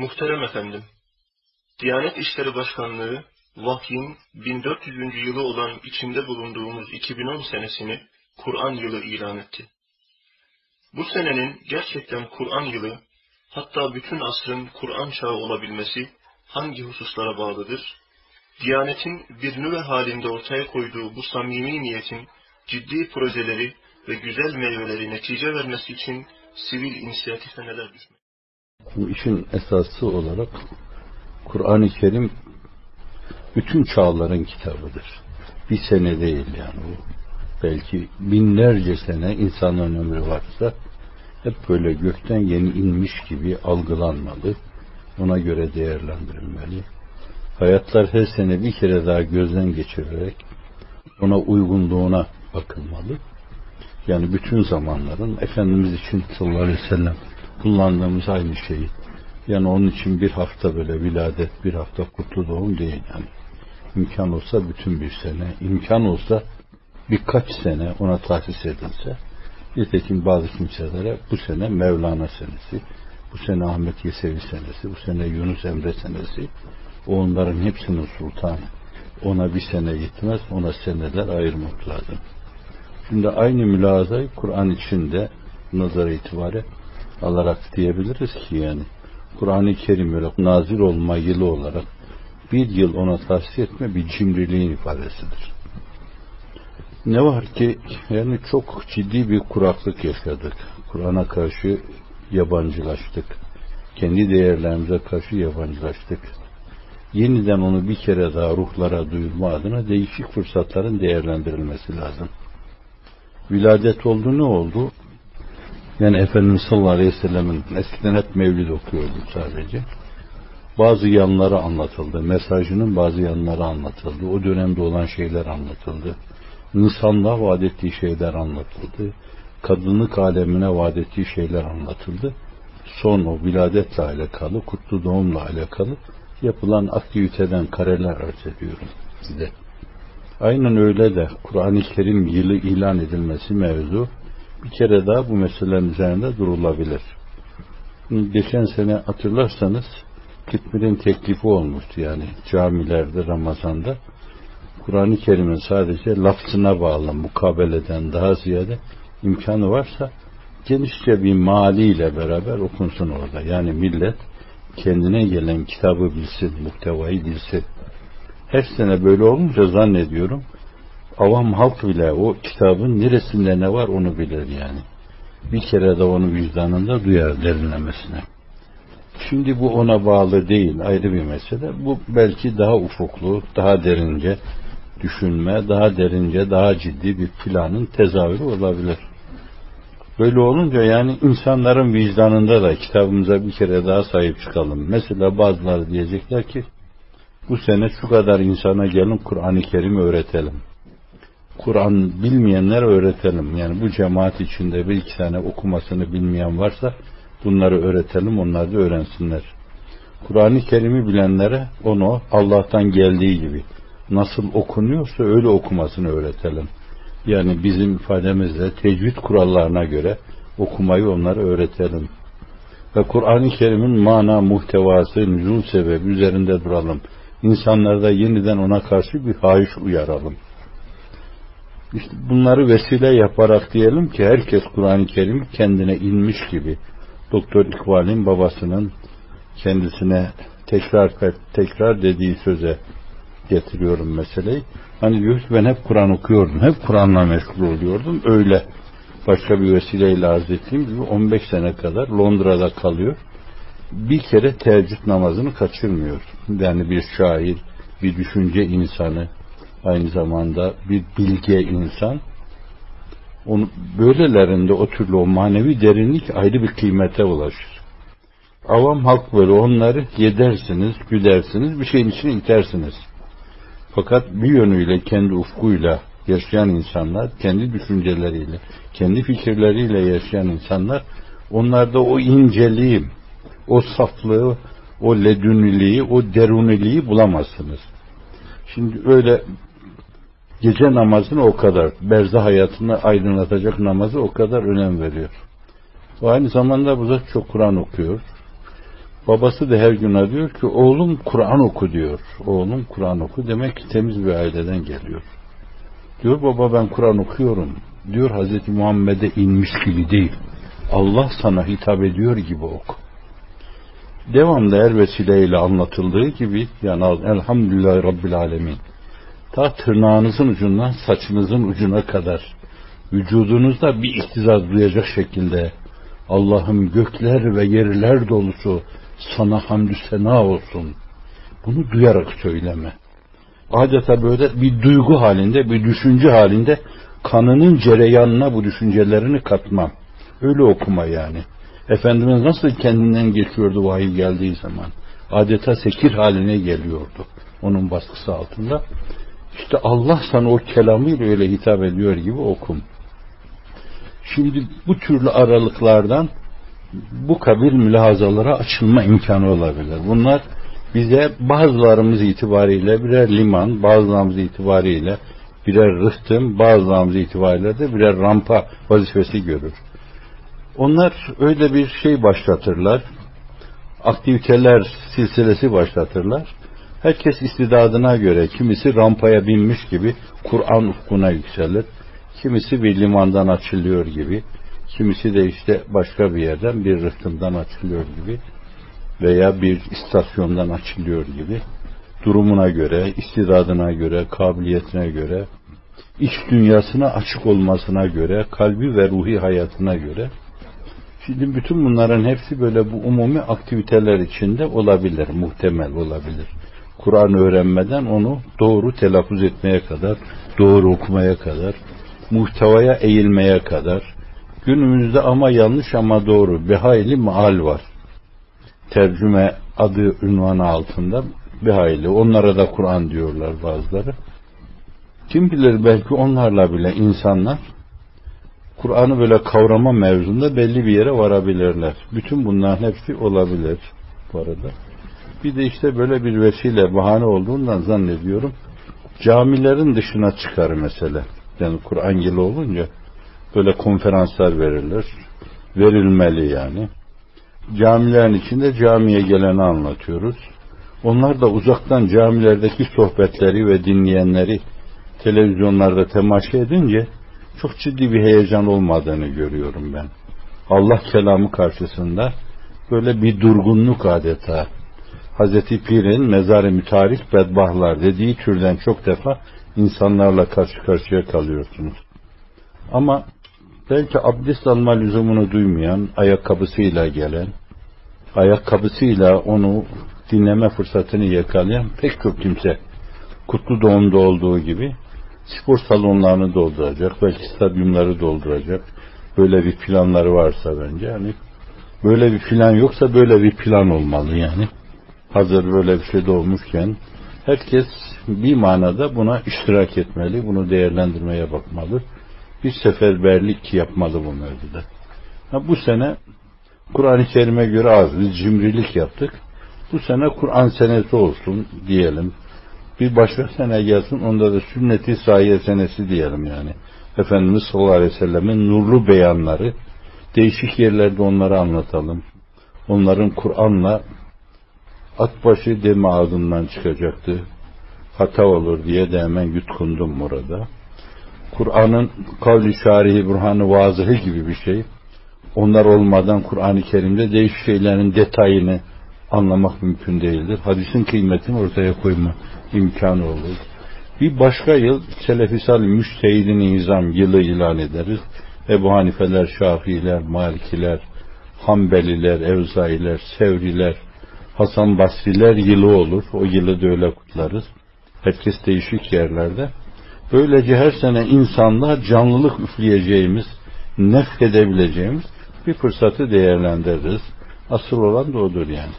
Muhterem efendim, Diyanet İşleri Başkanlığı, vahyin 1400. yılı olan içinde bulunduğumuz 2010 senesini Kur'an yılı ilan etti. Bu senenin gerçekten Kur'an yılı, hatta bütün asrın Kur'an çağı olabilmesi hangi hususlara bağlıdır? Diyanetin bir nüve halinde ortaya koyduğu bu samimi niyetin ciddi projeleri ve güzel meyveleri netice vermesi için sivil inisiyatife neler düşmek? Bu işin esası olarak Kur'an-ı Kerim bütün çağların kitabıdır. Bir sene değil yani bu. Belki binlerce sene insanın ömrü varsa hep böyle gökten yeni inmiş gibi algılanmalı. Ona göre değerlendirilmeli. Hayatlar her sene bir kere daha gözden geçirerek ona uygunluğuna bakılmalı. Yani bütün zamanların Efendimiz için sallallahu aleyhi ve sellem kullandığımız aynı şeyi. Yani onun için bir hafta böyle viladet, bir hafta kutlu doğum değil yani. İmkan olsa bütün bir sene, imkan olsa birkaç sene ona tahsis edilse, nitekim bazı kimselere bu sene Mevlana senesi, bu sene Ahmet Yesevi senesi, bu sene Yunus Emre senesi, o onların hepsinin sultanı. Ona bir sene yetmez, ona seneler ayırmak lazım. Şimdi aynı mülazayı Kur'an içinde nazar itibariyle alarak diyebiliriz ki yani Kur'an-ı Kerim öyle nazil olma yılı olarak bir yıl ona tahsis etme bir cimriliğin ifadesidir. Ne var ki yani çok ciddi bir kuraklık yaşadık. Kur'an'a karşı yabancılaştık. Kendi değerlerimize karşı yabancılaştık. Yeniden onu bir kere daha ruhlara duyurma adına değişik fırsatların değerlendirilmesi lazım. Viladet oldu ne oldu? Yani Efendimiz sallallahu aleyhi ve sellemin eskiden hep mevlid okuyorduk sadece. Bazı yanları anlatıldı. Mesajının bazı yanları anlatıldı. O dönemde olan şeyler anlatıldı. İnsanlığa vaat ettiği şeyler anlatıldı. Kadınlık alemine vaat ettiği şeyler anlatıldı. Son o viladetle alakalı, kutlu doğumla alakalı yapılan aktiviteden kareler arz ediyorum size. Aynen öyle de Kur'an-ı Kerim yılı ilan edilmesi mevzu bir kere daha bu meselelerin üzerinde durulabilir. Geçen sene hatırlarsanız Kitmir'in teklifi olmuştu yani camilerde Ramazan'da Kur'an-ı Kerim'in sadece lafzına bağlı mukabeleden daha ziyade imkanı varsa genişçe bir maliyle beraber okunsun orada. Yani millet kendine gelen kitabı bilsin, muhtevayı bilsin. Her sene böyle olunca zannediyorum avam halk bile o kitabın neresinde ne var onu bilir yani. Bir kere de onu vicdanında duyar derinlemesine. Şimdi bu ona bağlı değil ayrı bir mesele. Bu belki daha ufuklu, daha derince düşünme, daha derince, daha ciddi bir planın tezahürü olabilir. Böyle olunca yani insanların vicdanında da kitabımıza bir kere daha sahip çıkalım. Mesela bazıları diyecekler ki bu sene şu kadar insana gelin Kur'an-ı Kerim'i öğretelim. Kur'an bilmeyenler öğretelim. Yani bu cemaat içinde bir iki tane okumasını bilmeyen varsa bunları öğretelim, onlar da öğrensinler. Kur'an-ı Kerim'i bilenlere onu Allah'tan geldiği gibi nasıl okunuyorsa öyle okumasını öğretelim. Yani bizim ifademizle tecvid kurallarına göre okumayı onlara öğretelim. Ve Kur'an-ı Kerim'in mana, muhtevası, nüzul sebebi üzerinde duralım. İnsanlarda yeniden ona karşı bir hayiş uyaralım. İşte bunları vesile yaparak diyelim ki herkes Kur'an-ı Kerim kendine inmiş gibi. Doktor İkbal'in babasının kendisine tekrar tekrar dediği söze getiriyorum meseleyi. Hani diyor ben hep Kur'an okuyordum. Hep Kur'an'la meşgul oluyordum. Öyle başka bir vesileyle arz ettiğim gibi 15 sene kadar Londra'da kalıyor. Bir kere teheccüd namazını kaçırmıyor. Yani bir şair, bir düşünce insanı, aynı zamanda bir bilge insan. Onu, böylelerinde o türlü o manevi derinlik ayrı bir kıymete ulaşır. Avam halk böyle onları yedersiniz, güdersiniz, bir şeyin içine itersiniz. Fakat bir yönüyle kendi ufkuyla yaşayan insanlar, kendi düşünceleriyle, kendi fikirleriyle yaşayan insanlar, onlarda o inceliği, o saflığı, o ledünliliği, o deruniliği bulamazsınız. Şimdi öyle gece namazını o kadar, berzah hayatını aydınlatacak namazı o kadar önem veriyor. O aynı zamanda bu çok Kur'an okuyor. Babası da her gün diyor ki oğlum Kur'an oku diyor. Oğlum Kur'an oku demek ki temiz bir aileden geliyor. Diyor baba ben Kur'an okuyorum. Diyor Hazreti Muhammed'e inmiş gibi değil. Allah sana hitap ediyor gibi oku. Devamlı her vesileyle anlatıldığı gibi yani elhamdülillah Rabbil Alemin ta tırnağınızın ucundan saçınızın ucuna kadar vücudunuzda bir ihtizaz duyacak şekilde Allah'ım gökler ve yerler dolusu sana hamdü sena olsun. Bunu duyarak söyleme. Adeta böyle bir duygu halinde, bir düşünce halinde kanının cereyanına bu düşüncelerini katmam. Öyle okuma yani. Efendimiz nasıl kendinden geçiyordu vahiy geldiği zaman. Adeta sekir haline geliyordu. Onun baskısı altında. İşte Allah sana o kelamıyla öyle hitap ediyor gibi okum. Şimdi bu türlü aralıklardan bu kabil mülahazalara açılma imkanı olabilir. Bunlar bize bazılarımız itibariyle birer liman, bazılarımız itibariyle birer rıhtım, bazılarımız itibariyle de birer rampa vazifesi görür. Onlar öyle bir şey başlatırlar, aktiviteler silsilesi başlatırlar. Herkes istidadına göre, kimisi rampaya binmiş gibi Kur'an ufkuna yükselir, kimisi bir limandan açılıyor gibi, kimisi de işte başka bir yerden bir rıhtımdan açılıyor gibi veya bir istasyondan açılıyor gibi durumuna göre, istidadına göre, kabiliyetine göre, iç dünyasına açık olmasına göre, kalbi ve ruhi hayatına göre Şimdi bütün bunların hepsi böyle bu umumi aktiviteler içinde olabilir, muhtemel olabilir. Kur'an öğrenmeden onu doğru telaffuz etmeye kadar, doğru okumaya kadar, muhtevaya eğilmeye kadar, günümüzde ama yanlış ama doğru bir hayli maal var. Tercüme adı ünvanı altında bir hayli. Onlara da Kur'an diyorlar bazıları. Kim bilir belki onlarla bile insanlar Kur'an'ı böyle kavrama mevzunda belli bir yere varabilirler. Bütün bunların hepsi olabilir bu arada. Bir de işte böyle bir vesile bahane olduğundan zannediyorum camilerin dışına çıkar mesele. Yani Kur'an yılı olunca böyle konferanslar verilir. Verilmeli yani. Camilerin içinde camiye geleni anlatıyoruz. Onlar da uzaktan camilerdeki sohbetleri ve dinleyenleri televizyonlarda temaşa edince çok ciddi bir heyecan olmadığını görüyorum ben. Allah kelamı karşısında böyle bir durgunluk adeta. Hazreti Pir'in mezarı mütarih bedbahlar dediği türden çok defa insanlarla karşı karşıya kalıyorsunuz. Ama belki abdest alma lüzumunu duymayan, ayakkabısıyla gelen, ayakkabısıyla onu dinleme fırsatını yakalayan pek çok kimse kutlu doğumda olduğu gibi spor salonlarını dolduracak, belki stadyumları dolduracak. Böyle bir planları varsa bence yani böyle bir plan yoksa böyle bir plan olmalı yani. Hazır böyle bir şey doğmuşken herkes bir manada buna iştirak etmeli, bunu değerlendirmeye bakmalı. Bir seferberlik yapmalı bu mevzuda. Ha, bu sene Kur'an-ı Kerim'e göre az biz cimrilik yaptık. Bu sene Kur'an senesi olsun diyelim bir başka sene gelsin onda da sünneti sahiye senesi diyelim yani. Efendimiz sallallahu aleyhi ve sellemin nurlu beyanları değişik yerlerde onları anlatalım. Onların Kur'an'la at başı deme ağzından çıkacaktı. Hata olur diye de hemen yutkundum burada. Kur'an'ın kavli şarihi, burhanı, vazıhı gibi bir şey. Onlar olmadan Kur'an-ı Kerim'de değişik şeylerin detayını anlamak mümkün değildir. Hadisin kıymetini ortaya koyma imkanı olur. Bir başka yıl Selefisal Müştehidin Nizam yılı ilan ederiz. Ebu Hanifeler, Şafiiler, Malikiler, Hanbeliler, Evzailer, Sevriler, Hasan Basriler yılı olur. O yılı da öyle kutlarız. Herkes değişik yerlerde. Böylece her sene insanlığa canlılık üfleyeceğimiz, nefredebileceğimiz bir fırsatı değerlendiririz. Asıl olan da odur yani.